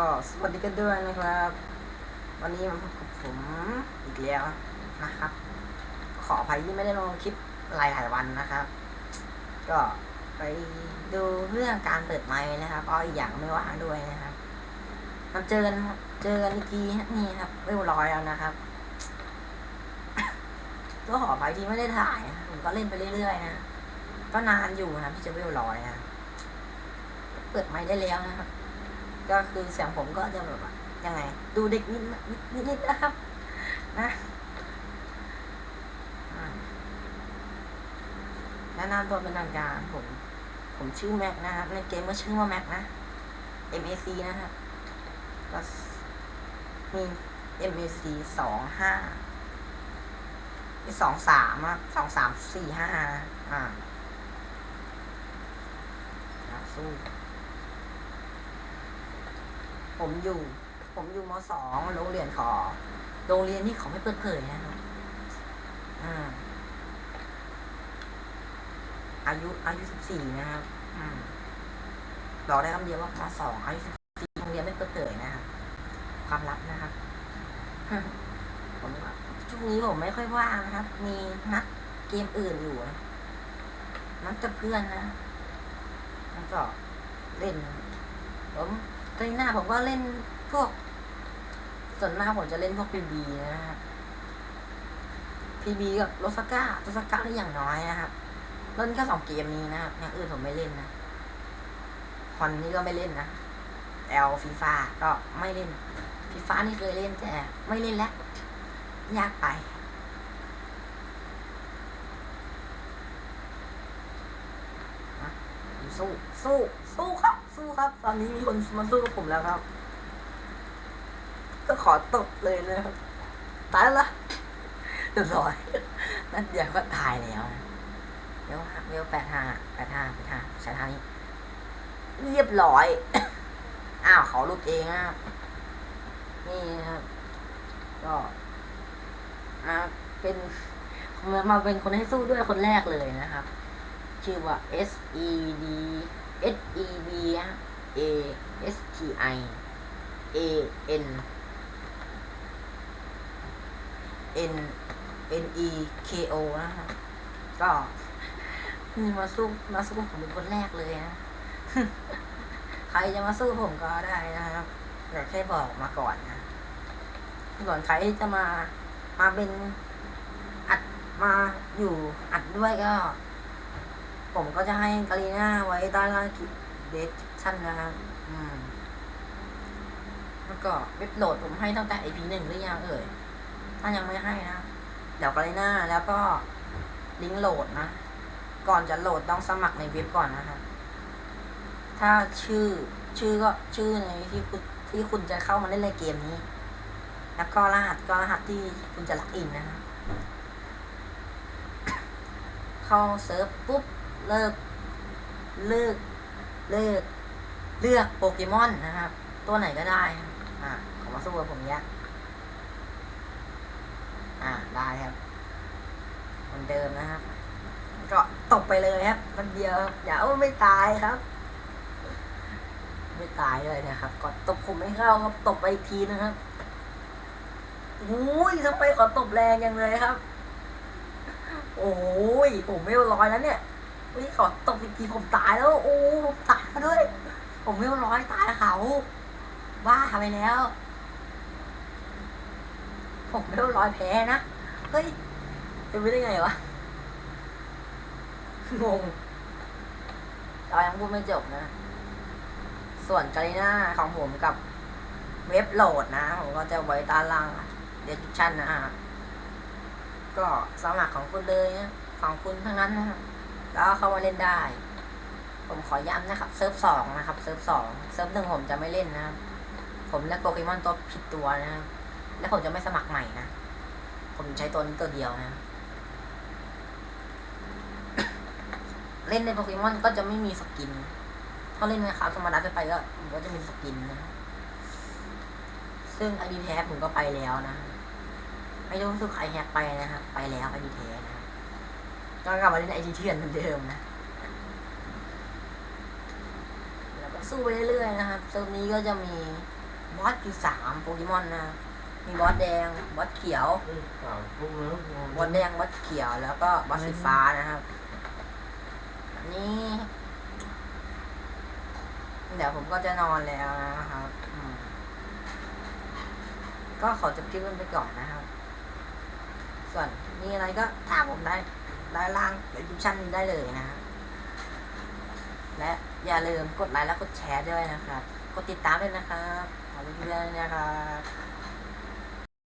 ก็สวัสดีกันด้วยนะครับ วันนี้มาพบกับผมอีกแล้วนะครับ ขออภัยที่ไม่ได้ลงคลิปหลายๆวันนะครับ ก็ไปดูเรื่องการเปิดไมค์นะครับอ้ออีกอย่างไม่ว่างด้วยนะครับมาเจอกันเจอกันอีกทีนี่ครับเรียบร้อยแล้วนะครับก็ขออภัยที่ไม่ได้ถ่ายผมก็เล่นไปเรื่อยๆนะก็นานอยู่นะที่จะเรียบร้อยนะเปิดไมค์ได้แล้วนะครับ ก็คือเสียงผมก็จะแบบว่ายังไง ดูเด็กนิดนิดนิดนิดนะครับ นะแนะนำตัวเป็นทางการผม ผมชื่อแม็กนะครับในเกมก็ชื่อว่าแม็กนะ MAC นะครับก็มี MAC สองห้ามีสองสามอะสองสามสี่ห้าอ่าอะสู้ ผมอยู่ ผมอยู่มสองโรงเรียนขอ โรงเรียนนี่เขาไม่เปิดเผยนะครับอ่าอายุอายุสิบสี่นะครับอบอกได้คำเดียวว่ามสองอายุสิบสี่โรงเรียนไม่เปิดเผยนะครับความลับนะครับผมว่าช่วงนี้ผมไม่ค่อยว่างนะครับ มีนัดเกมอื่นอยู่นะนัดกับเพื่อนนะแล้วก็เล่นผม ตอนหน้าผมก็เล่นพวก ส่วนมากผมจะเล่นพวกพีบีนะฮะพีบีกับโรสก้าโรสก้าได้อย่างน้อยนะครับ เล่นแค่สองเกมนี้นะครับอย่างอื่นผมไม่เล่นนะคอนนี้ก็ไม่เล่นนะแอลฟีฟ่าก็ไม่เล่นฟีฟ่านี่เคยเล่นแต่ไม่เล่นแล้วยากไปนะ สู้สู้สู้ครับ สู้ครับ ตอนนี้มีคนมาสู้กับผมแล้วครับ ก็ขอตบเลยนะครับตายละเรียบร้อยนั่นเดียวก็ตายแล้วนะเวลเวแปดห้าแปดห้าแปดห้าใช้ทางนี้ เรียบร้อย อ้าวเขาลุดเองนะครับนี่ครับ ก็มาเป็นมาเป็นคนให้สู้ด้วยคนแรกเลยนะครับ ชื่อว่า S E D S E B A S T I A N N N E K O นะครับก็นี่มาสู้มาสู้ผมเป็นคนแรกเลยนะ ใครจะมาสู้ผมก็ได้นะครับแต่แค่บอกมาก่อนนะส่วนใครจะมามาเป็นอัดมาอยู่อัดด้วยก็ ผมก็จะให้กาลีน่าไว้ใต้ล่างคลิปเดสชั่นนะครับอืมแล้วก็เว็บโหลดผมให้ตั้งแต่ IP หนึ่งหรือยังเอ่ย ถ้ายังไม่ให้นะ เดี๋ยวกาลีน่าแล้วก็ลิงก์โหลดนะ ก่อนจะโหลดต้องสมัครในเว็บก่อนนะครับ ถ้าชื่อชื่อก็ชื่อในที่คุณที่คุณจะเข้ามาเล่นในเกมนี้ แล้วก็รหัสก็รหัสที่คุณจะล็อกอินนะครับเข้าเซิร์ฟปุ๊บ เลิก เลิก เลิก เลือกโปเกมอนนะครับ ตัวไหนก็ได้ อ่าขอมาสู้กับผมเนี้ย อ่าได้ครับเหมือนเดิมนะครับ ก็ตกไปเลยครับ มันเดียวอย่าว่าไม่ตายครับ ไม่ตายเลยนะครับก็ตบผมไม่เข้าครับตบไปอีกทีนะครับอุ้ยทำไมขอตบแรงยังเลยครับ โอ้ยผมไม่ร้อยแล้วเนี่ย เฮ้ยขอตบอีกทีผมตายแล้ว โอ้ผมตายมาด้วย ผมไม่ร้อยตายเขาบ้าไปแล้ว ผมไม่ร้อยแพ้นะ เฮ้ยเป็นไปได้ไงวะ งงเรายังพูดไม่จบนะ ส่วนกาลิน่าของผมกับเว็บโหลดนะ ผมก็จะไว้ต้ล่างเดสคริปชันนะฮะก็สมัครของคุณเลยนะของคุณทั้งนั้นนะครับ แล้วเข้ามาเล่นได้ ผมขอย้ำนะครับ เซิร์ฟสองนะครับเซิร์ฟสองเซิร์ฟหนึ่งผมจะไม่เล่นนะครับ ผมเล่นโปเกมอนตัวผิดตัวนะครับ และผมจะไม่สมัครใหม่นะ ผมใช้ตัวนี้ตัวเดียวนะ เล่นในโปเกมอนก็จะไม่มีสกินถ้าเล่นในคราฟธรรมดาไปก็ผมก็จะมีสกินนะซึ่งไอดีแท้ผมก็ไปแล้วนะ ไม่รู้สึกใครแฮกไปนะครับ ไปแล้วไอดีแท้นะครับ ก็กลับมาเล่นไอดีเถื่อนเหมือนเดิมนะแล้วก็สู้ไปเรื่อยๆนะครับเซิร์ฟนี้ก็จะมีบอสคือสามโปเกมอนนะ มีบอสแดง บอสเขียว บอสแดง บอสเขียว แล้วก็บอสสีฟ้านะครับ อันนี้ เดี๋ยวผมก็จะนอนแล้วนะครับ ก็ขอจบคลิปกันไปก่อนนะครับ ส่วนมีอะไรก็ถามผมได้ ได้ล่างในดิชั่นได้เลยนะและอย่าลืมกดไลค์และกดแชร์ด้วยนะครับ กดติดตามด้วยนะครับขอบคุณด้วยนะครับ